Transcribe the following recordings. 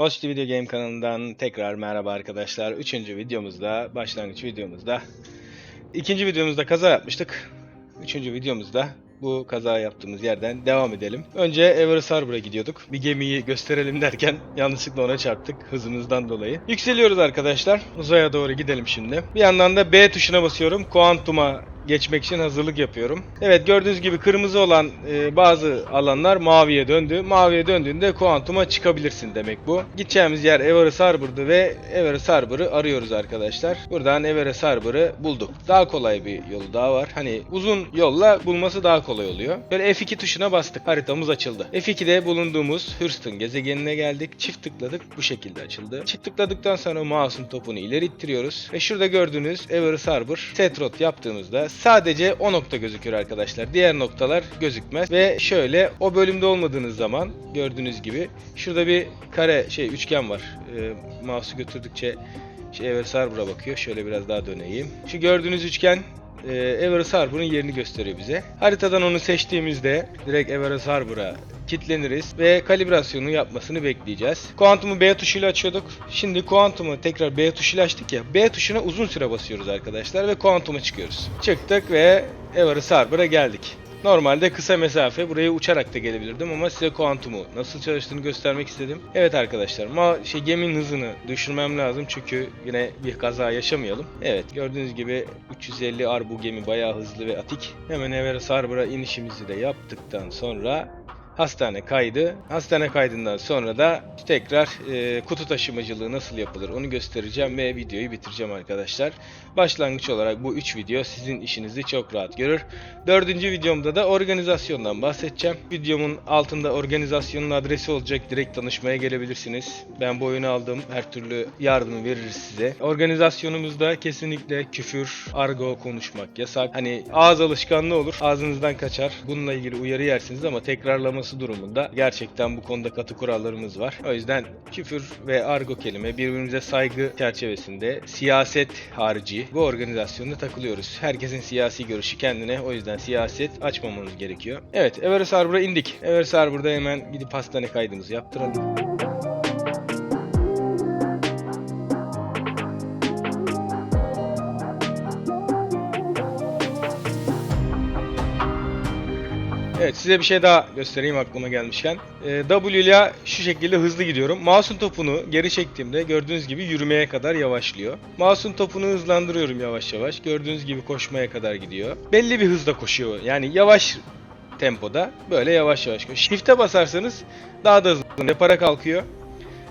Watch the Video Game kanalından tekrar merhaba arkadaşlar. Üçüncü videomuzda, başlangıç videomuzda. ikinci videomuzda kaza yapmıştık. Üçüncü videomuzda bu kaza yaptığımız yerden devam edelim. Önce Everest Harbor'a gidiyorduk. Bir gemiyi gösterelim derken yanlışlıkla ona çarptık hızımızdan dolayı. Yükseliyoruz arkadaşlar. Uzaya doğru gidelim şimdi. Bir yandan da B tuşuna basıyorum. Kuantum'a geçmek için hazırlık yapıyorum. Evet gördüğünüz gibi kırmızı olan e, bazı alanlar maviye döndü. Maviye döndüğünde kuantuma çıkabilirsin demek bu. Gideceğimiz yer Everest Harbor'du ve Everest Harbor'ı arıyoruz arkadaşlar. Buradan Everest Harbor'ı bulduk. Daha kolay bir yolu daha var. Hani uzun yolla bulması daha kolay oluyor. Böyle F2 tuşuna bastık. Haritamız açıldı. F2'de bulunduğumuz Hurston gezegenine geldik. Çift tıkladık. Bu şekilde açıldı. Çift tıkladıktan sonra mouse'un topunu ileri ittiriyoruz. Ve şurada gördüğünüz Everest Harbor set yaptığımızda sadece o nokta gözüküyor arkadaşlar. Diğer noktalar gözükmez. Ve şöyle o bölümde olmadığınız zaman gördüğünüz gibi şurada bir kare şey üçgen var. Ee, mouse'u götürdükçe şey Everest Harbor'a bakıyor. Şöyle biraz daha döneyim. Şu gördüğünüz üçgen e, Everest Harbor'un yerini gösteriyor bize. Haritadan onu seçtiğimizde direkt Everest Harbor'a kilitleniriz ve kalibrasyonu yapmasını bekleyeceğiz. Kuantumu B tuşuyla açıyorduk. Şimdi kuantumu tekrar B tuşuyla açtık ya. B tuşuna uzun süre basıyoruz arkadaşlar ve kuantuma çıkıyoruz. Çıktık ve Everest Harbor'a geldik. Normalde kısa mesafe buraya uçarak da gelebilirdim ama size kuantumu nasıl çalıştığını göstermek istedim. Evet arkadaşlar ma şey geminin hızını düşürmem lazım çünkü yine bir kaza yaşamayalım. Evet gördüğünüz gibi 350 ar bu gemi bayağı hızlı ve atik. Hemen Everest Harbor'a inişimizi de yaptıktan sonra hastane kaydı. Hastane kaydından sonra da tekrar e, kutu taşımacılığı nasıl yapılır onu göstereceğim ve videoyu bitireceğim arkadaşlar. Başlangıç olarak bu 3 video sizin işinizi çok rahat görür. Dördüncü videomda da organizasyondan bahsedeceğim. Videomun altında organizasyonun adresi olacak. Direkt tanışmaya gelebilirsiniz. Ben bu oyunu aldım. Her türlü yardımı veririz size. Organizasyonumuzda kesinlikle küfür, argo konuşmak yasak. Hani ağız alışkanlığı olur. Ağzınızdan kaçar. Bununla ilgili uyarı yersiniz ama tekrarlaması durumunda gerçekten bu konuda katı kurallarımız var. O yüzden küfür ve argo kelime birbirimize saygı çerçevesinde siyaset harici bu organizasyonda takılıyoruz. Herkesin siyasi görüşü kendine. O yüzden siyaset açmamamız gerekiyor. Evet Everest Harbor'a indik. Everest Harbor'da hemen gidip hastane kaydımızı yaptıralım. Evet size bir şey daha göstereyim aklıma gelmişken. Ee, W ile şu şekilde hızlı gidiyorum. Mouse'un topunu geri çektiğimde gördüğünüz gibi yürümeye kadar yavaşlıyor. Mouse'un topunu hızlandırıyorum yavaş yavaş. Gördüğünüz gibi koşmaya kadar gidiyor. Belli bir hızda koşuyor. Yani yavaş tempoda böyle yavaş yavaş koşuyor. Shift'e basarsanız daha da hızlı. Depara kalkıyor.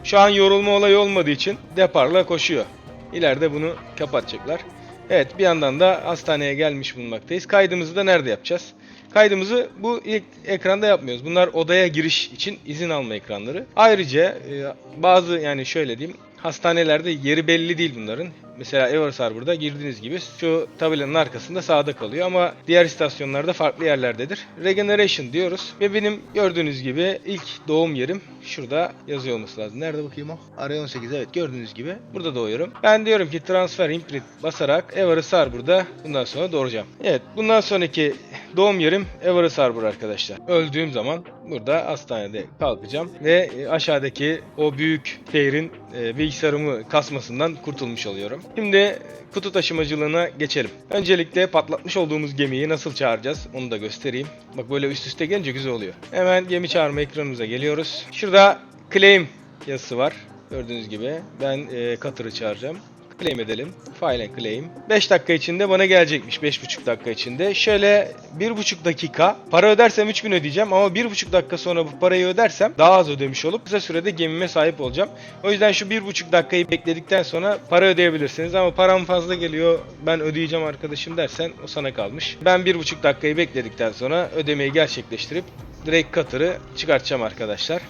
Şu an yorulma olayı olmadığı için deparla koşuyor. İleride bunu kapatacaklar. Evet bir yandan da hastaneye gelmiş bulunmaktayız. Kaydımızı da nerede yapacağız? Kaydımızı bu ilk ekranda yapmıyoruz. Bunlar odaya giriş için izin alma ekranları. Ayrıca e, bazı yani şöyle diyeyim hastanelerde yeri belli değil bunların. Mesela Everest Harbor'da girdiğiniz gibi şu tabelanın arkasında sağda kalıyor ama diğer istasyonlarda farklı yerlerdedir. Regeneration diyoruz ve benim gördüğünüz gibi ilk doğum yerim şurada yazıyor olması lazım. Nerede bakayım o? Araya 18 evet gördüğünüz gibi burada doğuyorum. Ben diyorum ki transfer imprint basarak Everest Harbor'da bundan sonra doğuracağım. Evet bundan sonraki doğum yerim Everest Harbor arkadaşlar. Öldüğüm zaman burada hastanede kalkacağım ve e, aşağıdaki o büyük şehrin e, bilgisayarımı kasmasından kurtulmuş oluyorum. Şimdi kutu taşımacılığına geçelim. Öncelikle patlatmış olduğumuz gemiyi nasıl çağıracağız onu da göstereyim. Bak böyle üst üste gelince güzel oluyor. Hemen gemi çağırma ekranımıza geliyoruz. Şurada claim yazısı var. Gördüğünüz gibi ben e, çağıracağım. Claim edelim. File and claim. 5 dakika içinde bana gelecekmiş. 5,5 dakika içinde. Şöyle 1,5 dakika. Para ödersem 3000 ödeyeceğim ama 1,5 dakika sonra bu parayı ödersem daha az ödemiş olup kısa sürede gemime sahip olacağım. O yüzden şu 1,5 dakikayı bekledikten sonra para ödeyebilirsiniz ama param fazla geliyor ben ödeyeceğim arkadaşım dersen o sana kalmış. Ben 1,5 dakikayı bekledikten sonra ödemeyi gerçekleştirip direkt Cutter'ı çıkartacağım arkadaşlar.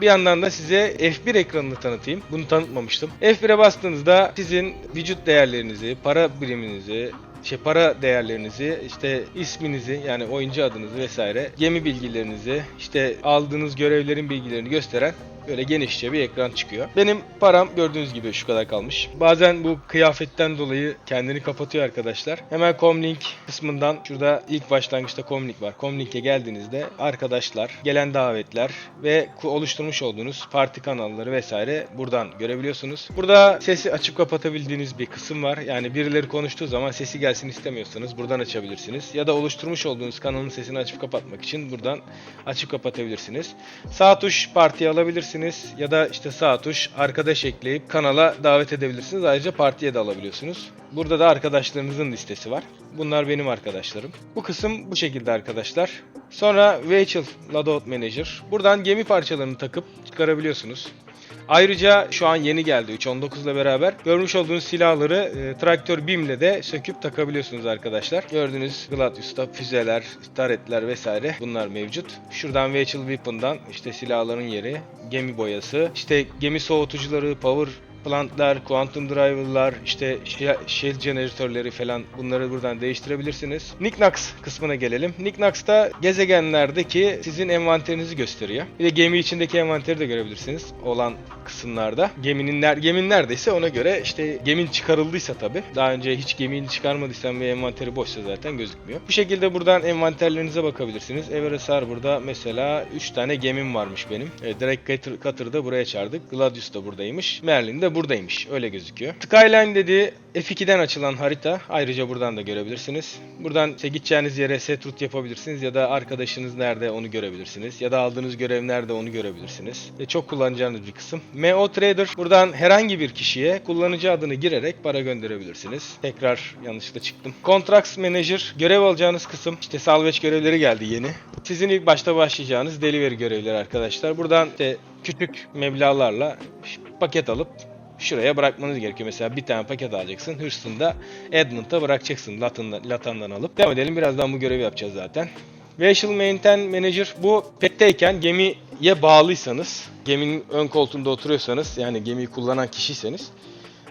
Bir yandan da size F1 ekranını tanıtayım. Bunu tanıtmamıştım. F1'e bastığınızda sizin vücut değerlerinizi, para biriminizi, şey para değerlerinizi, işte isminizi yani oyuncu adınızı vesaire, gemi bilgilerinizi, işte aldığınız görevlerin bilgilerini gösteren Böyle genişçe bir ekran çıkıyor. Benim param gördüğünüz gibi şu kadar kalmış. Bazen bu kıyafetten dolayı kendini kapatıyor arkadaşlar. Hemen Comlink kısmından şurada ilk başlangıçta Comlink var. Comlink'e geldiğinizde arkadaşlar, gelen davetler ve oluşturmuş olduğunuz parti kanalları vesaire buradan görebiliyorsunuz. Burada sesi açıp kapatabildiğiniz bir kısım var. Yani birileri konuştuğu zaman sesi gelsin istemiyorsanız buradan açabilirsiniz. Ya da oluşturmuş olduğunuz kanalın sesini açıp kapatmak için buradan açıp kapatabilirsiniz. Sağ tuş partiye alabilirsiniz ya da işte sağ tuş arkadaş ekleyip kanala davet edebilirsiniz. Ayrıca partiye de alabiliyorsunuz. Burada da arkadaşlarınızın listesi var. Bunlar benim arkadaşlarım. Bu kısım bu şekilde arkadaşlar. Sonra Vehicle Loadout Manager. Buradan gemi parçalarını takıp çıkarabiliyorsunuz. Ayrıca şu an yeni geldi 3.19 ile beraber. Görmüş olduğunuz silahları e, traktör BİM'le de söküp takabiliyorsunuz arkadaşlar. Gördüğünüz Gladius'ta füzeler, taretler vesaire bunlar mevcut. Şuradan Vehicle Weapon'dan işte silahların yeri, gemi boyası, işte gemi soğutucuları, power plantlar, quantum driver'lar, işte shi- shield jeneratörleri falan bunları buradan değiştirebilirsiniz. Knickknacks kısmına gelelim. Knickknacks'ta gezegenlerdeki sizin envanterinizi gösteriyor. Bir de gemi içindeki envanteri de görebilirsiniz olan kısımlarda. Geminin ner geminin neredeyse ona göre işte gemin çıkarıldıysa tabi. Daha önce hiç gemiyi çıkarmadıysan ve envanteri boşsa zaten gözükmüyor. Bu şekilde buradan envanterlerinize bakabilirsiniz. Everest Harbor'da mesela 3 tane gemim varmış benim. E, Drake Cutter, Cutter'ı da buraya çağırdık. Gladius da buradaymış. Merlin de buradaymış. Öyle gözüküyor. Skyline dediği F2'den açılan harita. Ayrıca buradan da görebilirsiniz. Buradan işte gideceğiniz yere set route yapabilirsiniz ya da arkadaşınız nerede onu görebilirsiniz. Ya da aldığınız görev nerede onu görebilirsiniz. Ve çok kullanacağınız bir kısım. MO Trader buradan herhangi bir kişiye kullanıcı adını girerek para gönderebilirsiniz. Tekrar yanlışlıkla çıktım. Contracts Manager görev alacağınız kısım. İşte salvage görevleri geldi yeni. Sizin ilk başta başlayacağınız delivery görevleri arkadaşlar. Buradan işte küçük meblağlarla paket alıp şuraya bırakmanız gerekiyor. Mesela bir tane paket alacaksın. Houston'da Edmonton'da bırakacaksın. Latin'dan, Latan'dan alıp. Devam edelim. Birazdan bu görevi yapacağız zaten. Vessel Maintain Manager bu petteyken gemiye bağlıysanız, geminin ön koltuğunda oturuyorsanız yani gemiyi kullanan kişiyseniz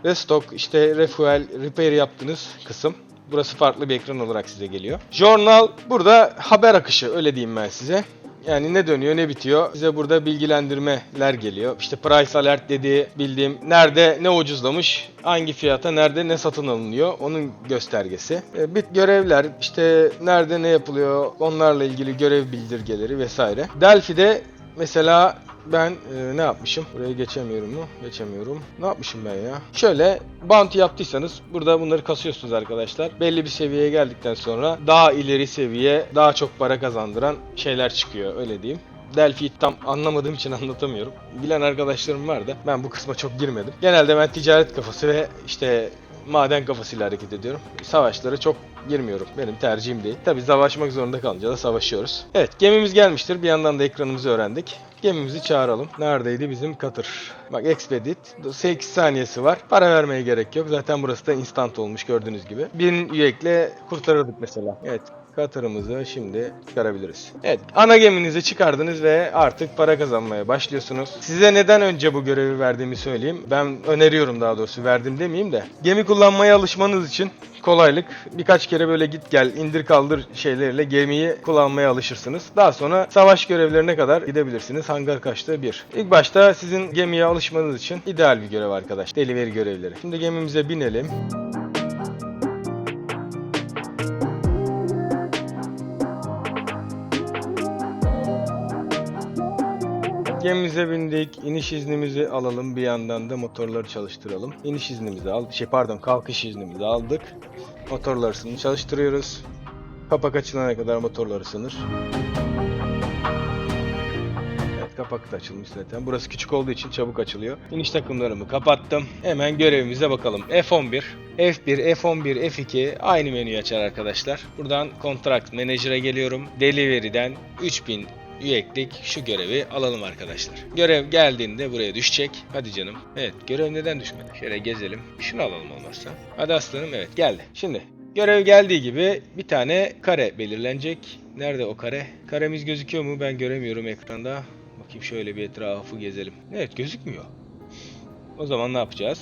Restock, işte refuel, repair yaptığınız kısım. Burası farklı bir ekran olarak size geliyor. Journal burada haber akışı öyle diyeyim ben size. Yani ne dönüyor ne bitiyor size burada bilgilendirmeler geliyor. İşte price alert dediği bildiğim nerede ne ucuzlamış hangi fiyata nerede ne satın alınıyor onun göstergesi. E, bit görevler işte nerede ne yapılıyor onlarla ilgili görev bildirgeleri vesaire. Delphi'de mesela ben e, ne yapmışım? Buraya geçemiyorum mu? Geçemiyorum. Ne yapmışım ben ya? Şöyle bounty yaptıysanız burada bunları kasıyorsunuz arkadaşlar. Belli bir seviyeye geldikten sonra daha ileri seviye, daha çok para kazandıran şeyler çıkıyor öyle diyeyim. Delphi'yi tam anlamadığım için anlatamıyorum. Bilen arkadaşlarım var da ben bu kısma çok girmedim. Genelde ben ticaret kafası ve işte maden kafasıyla hareket ediyorum. Savaşlara çok girmiyorum. Benim tercihim değil. Tabi savaşmak zorunda kalınca da savaşıyoruz. Evet gemimiz gelmiştir. Bir yandan da ekranımızı öğrendik. Gemimizi çağıralım. Neredeydi bizim katır? Bak Expedit. 8 saniyesi var. Para vermeye gerek yok. Zaten burası da instant olmuş gördüğünüz gibi. 1000 üyekle kurtarırdık mesela. Evet Katırımızı şimdi çıkarabiliriz. Evet ana geminizi çıkardınız ve artık para kazanmaya başlıyorsunuz. Size neden önce bu görevi verdiğimi söyleyeyim. Ben öneriyorum daha doğrusu verdim demeyeyim de. Gemi kullanmaya alışmanız için kolaylık. Birkaç kere böyle git gel indir kaldır şeylerle gemiyi kullanmaya alışırsınız. Daha sonra savaş görevlerine kadar gidebilirsiniz. Hangar kaçtığı bir. İlk başta sizin gemiye alışmanız için ideal bir görev arkadaş. Delivery görevleri. Şimdi gemimize binelim. Gemimize bindik. İniş iznimizi alalım. Bir yandan da motorları çalıştıralım. İniş iznimizi aldık. Şey pardon kalkış iznimizi aldık. Motorlarını çalıştırıyoruz. Kapak açılana kadar motorlar ısınır. Evet kapak da açılmış zaten. Burası küçük olduğu için çabuk açılıyor. İniş takımlarımı kapattım. Hemen görevimize bakalım. F11, F1, F11, F2 aynı menüyü açar arkadaşlar. Buradan Contract Manager'a geliyorum. Delivery'den 3000 üyelik şu görevi alalım arkadaşlar. Görev geldiğinde buraya düşecek. Hadi canım. Evet görev neden düşmedi? Şöyle gezelim. Şunu alalım olmazsa. Hadi aslanım evet geldi. Şimdi görev geldiği gibi bir tane kare belirlenecek. Nerede o kare? Karemiz gözüküyor mu? Ben göremiyorum ekranda. Bakayım şöyle bir etrafı gezelim. Evet gözükmüyor. O zaman ne yapacağız?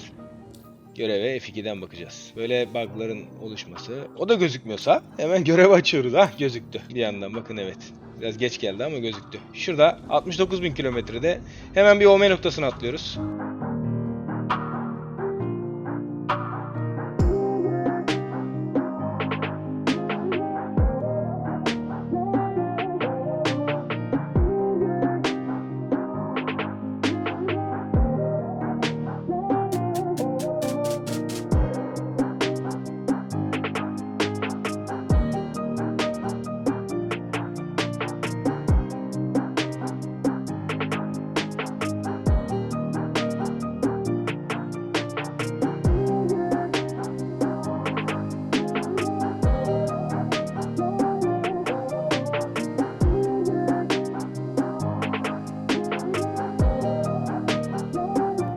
Göreve F2'den bakacağız. Böyle bug'ların oluşması. O da gözükmüyorsa hemen görev açıyoruz. Ha gözüktü. Bir yandan bakın evet. Biraz geç geldi ama gözüktü. Şurada 69 bin kilometrede hemen bir OM noktasına atlıyoruz.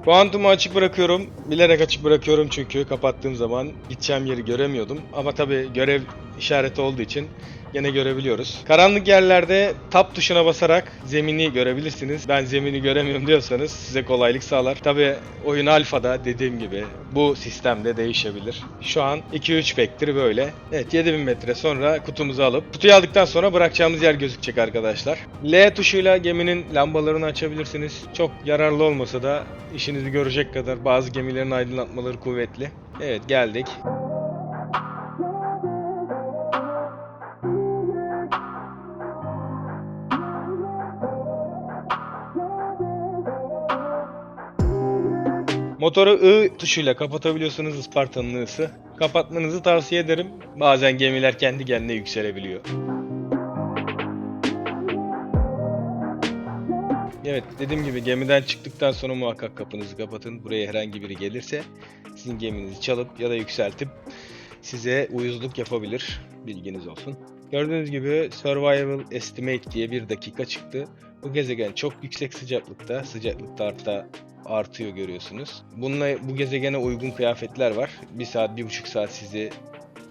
Kuantumu açık bırakıyorum. Bilerek açık bırakıyorum çünkü kapattığım zaman gideceğim yeri göremiyordum. Ama tabi görev işareti olduğu için gene görebiliyoruz. Karanlık yerlerde tab tuşuna basarak zemini görebilirsiniz. Ben zemini göremiyorum diyorsanız size kolaylık sağlar. Tabi oyun alfada dediğim gibi bu sistemde değişebilir. Şu an 2-3 pektir böyle. Evet 7000 metre sonra kutumuzu alıp kutuyu aldıktan sonra bırakacağımız yer gözükecek arkadaşlar. L tuşuyla geminin lambalarını açabilirsiniz. Çok yararlı olmasa da işinizi görecek kadar bazı gemilerin aydınlatmaları kuvvetli. Evet geldik. Motoru I tuşuyla kapatabiliyorsunuz Isparta'nın I'sı. Kapatmanızı tavsiye ederim. Bazen gemiler kendi kendine yükselebiliyor. Evet dediğim gibi gemiden çıktıktan sonra muhakkak kapınızı kapatın. Buraya herhangi biri gelirse sizin geminizi çalıp ya da yükseltip size uyuzluk yapabilir. Bilginiz olsun. Gördüğünüz gibi Survival Estimate diye bir dakika çıktı. Bu gezegen çok yüksek sıcaklıkta. Sıcaklıkta hatta artıyor görüyorsunuz. Bununla bu gezegene uygun kıyafetler var. Bir saat, bir buçuk saat sizi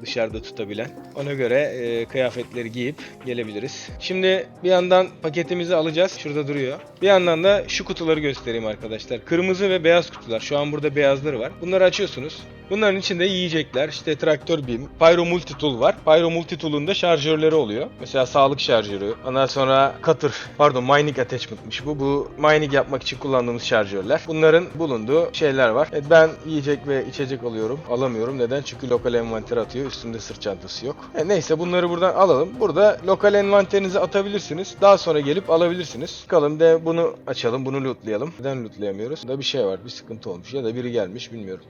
dışarıda tutabilen. Ona göre e, kıyafetleri giyip gelebiliriz. Şimdi bir yandan paketimizi alacağız. Şurada duruyor. Bir yandan da şu kutuları göstereyim arkadaşlar. Kırmızı ve beyaz kutular. Şu an burada beyazları var. Bunları açıyorsunuz. Bunların içinde yiyecekler, işte traktör bim, Pyro Multitool var. Pyro Multitool'un da şarjörleri oluyor. Mesela sağlık şarjörü. Ondan sonra cutter, pardon mining attachment'mış bu. Bu mining yapmak için kullandığımız şarjörler. Bunların bulunduğu şeyler var. Evet, ben yiyecek ve içecek alıyorum. Alamıyorum. Neden? Çünkü lokal envanter atıyor. Üstümde sırt çantası yok. E, neyse bunları buradan alalım. Burada lokal envanterinizi atabilirsiniz. Daha sonra gelip alabilirsiniz. Bakalım de bunu açalım. Bunu lootlayalım. Neden lootlayamıyoruz? Burada bir şey var. Bir sıkıntı olmuş. Ya da biri gelmiş bilmiyorum.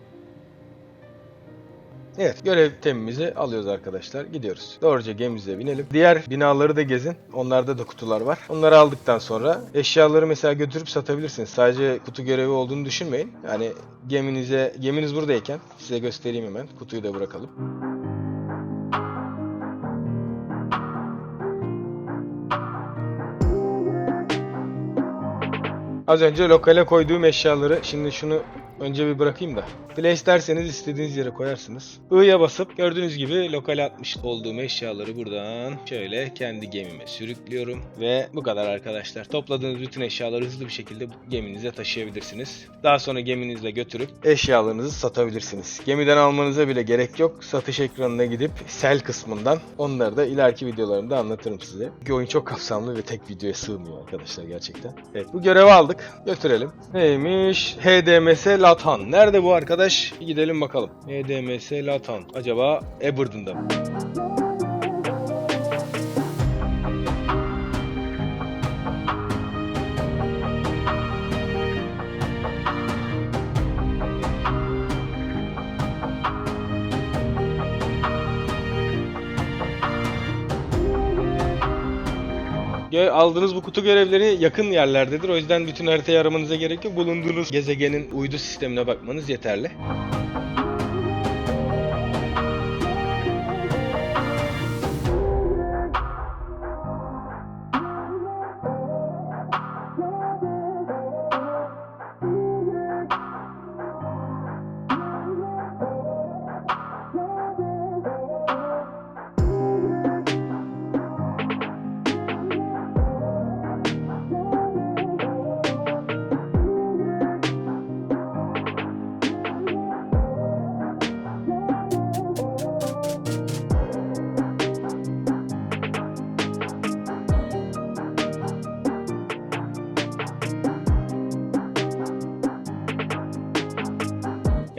Evet görev temimizi alıyoruz arkadaşlar. Gidiyoruz. Doğruca gemimize binelim. Diğer binaları da gezin. Onlarda da kutular var. Onları aldıktan sonra eşyaları mesela götürüp satabilirsiniz. Sadece kutu görevi olduğunu düşünmeyin. Yani geminize geminiz buradayken size göstereyim hemen. Kutuyu da bırakalım. Az önce lokale koyduğum eşyaları şimdi şunu önce bir bırakayım da. Place derseniz istediğiniz yere koyarsınız. I'ya basıp gördüğünüz gibi lokale atmış olduğum eşyaları buradan şöyle kendi gemime sürüklüyorum. Ve bu kadar arkadaşlar. Topladığınız bütün eşyaları hızlı bir şekilde geminize taşıyabilirsiniz. Daha sonra geminizle götürüp eşyalarınızı satabilirsiniz. Gemiden almanıza bile gerek yok. Satış ekranına gidip sell kısmından onları da ileriki videolarımda anlatırım size. Çünkü oyun çok kapsamlı ve tek videoya sığmıyor arkadaşlar gerçekten. Evet bu görevi aldık. Götürelim. Neymiş? HDMS Latan. Nerede bu arkadaş? Gidelim bakalım. HDMS Latan. Acaba Aberdeen'da mı? Aldığınız bu kutu görevleri yakın yerlerdedir. O yüzden bütün haritayı aramanıza gerek yok. Bulunduğunuz gezegenin uydu sistemine bakmanız yeterli.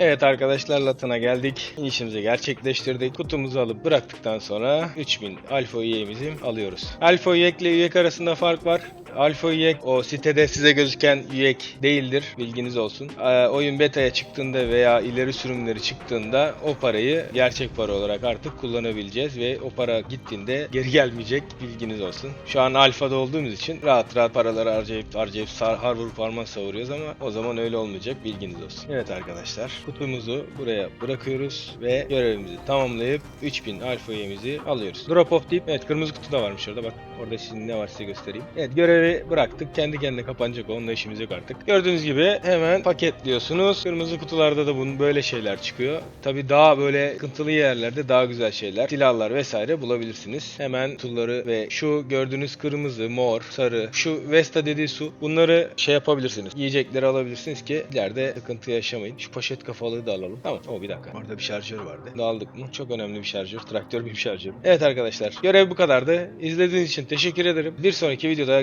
Evet arkadaşlar Latin'a geldik. İnişimizi gerçekleştirdik. Kutumuzu alıp bıraktıktan sonra 3000 alfa üyemizi alıyoruz. Alfa üyek ile üyek arasında fark var. Alfa üyek o sitede size gözüken üyek değildir. Bilginiz olsun. Ee, oyun beta'ya çıktığında veya ileri sürümleri çıktığında o parayı gerçek para olarak artık kullanabileceğiz ve o para gittiğinde geri gelmeyecek. Bilginiz olsun. Şu an alfada olduğumuz için rahat rahat paraları harcayıp harcayıp sar, har vurup savuruyoruz ama o zaman öyle olmayacak. Bilginiz olsun. Evet arkadaşlar kutumuzu buraya bırakıyoruz ve görevimizi tamamlayıp 3000 alfa üyemizi alıyoruz. Drop off deyip evet kırmızı kutu da varmış orada bak. Orada şimdi ne var size göstereyim. Evet görevi bıraktık. Kendi kendine kapanacak. Onunla işimiz yok artık. Gördüğünüz gibi hemen paketliyorsunuz. Kırmızı kutularda da bunun böyle şeyler çıkıyor. Tabi daha böyle sıkıntılı yerlerde daha güzel şeyler, silahlar vesaire bulabilirsiniz. Hemen kutuları ve şu gördüğünüz kırmızı, mor, sarı, şu Vesta dediği su bunları şey yapabilirsiniz. Yiyecekleri alabilirsiniz ki ileride sıkıntı yaşamayın. Şu poşet kafalığı da alalım. Tamam. O bir dakika. Orada bir şarjör vardı. Bunu aldık mı? Çok önemli bir şarjör. Traktör bir şarjör. Evet arkadaşlar. Görev bu kadardı. İzlediğiniz için teşekkür ederim. Bir sonraki videoda